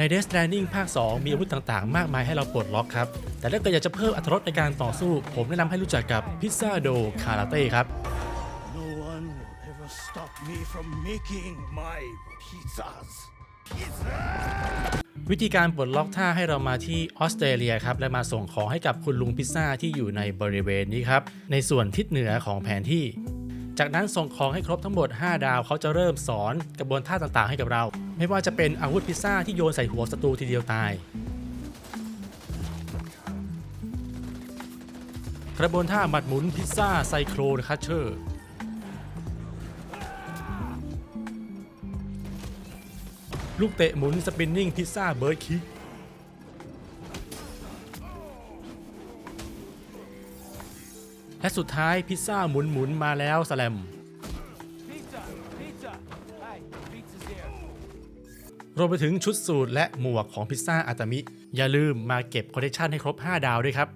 ใน Death Stranding ภาค 2 มีอาวุธต่างๆ มากมายให้เราปลดล็อกครับ แต่ถ้าเกิดอยากจะเพิ่มอรรถรสในการต่อสู้ ผมแนะนำให้รู้จักกับพิซซ่าโดคาราเต้ครับ No one will ever stop me from making my pizzas. วิธีการปลดล็อกท่าให้เรามาที่ออสเตรเลียครับ และมาส่งของให้กับคุณลุงพิซซ่าที่อยู่ในบริเวณนี้ครับ ในส่วนทิศเหนือของแผนที่ จากนั้นส่งของให้ครบทั้งหมด 5 ดาวเขาจะเริ่มสอนกระบวนท่าต่างๆ ให้กับเรา ไม่ว่าจะเป็นอาวุธพิซซ่าที่โยนใส่หัวศัตรูทีเดียวตาย กระบวนท่าหมัดหมุนพิซซ่าไซโครคัชเชอร์ลูกเตะหมุนสปินนิ่งพิซซ่าเบิร์ดคิก และสุดท้ายพิซซ่าหมุนหมุนๆมาแล้วสแลม รวมไปถึงชุดสูตรและหมวกของพิซซ่าอาตามิ อย่าลืมมาเก็บคอลเลคชันให้ครบ 5 ดาวด้วยครับ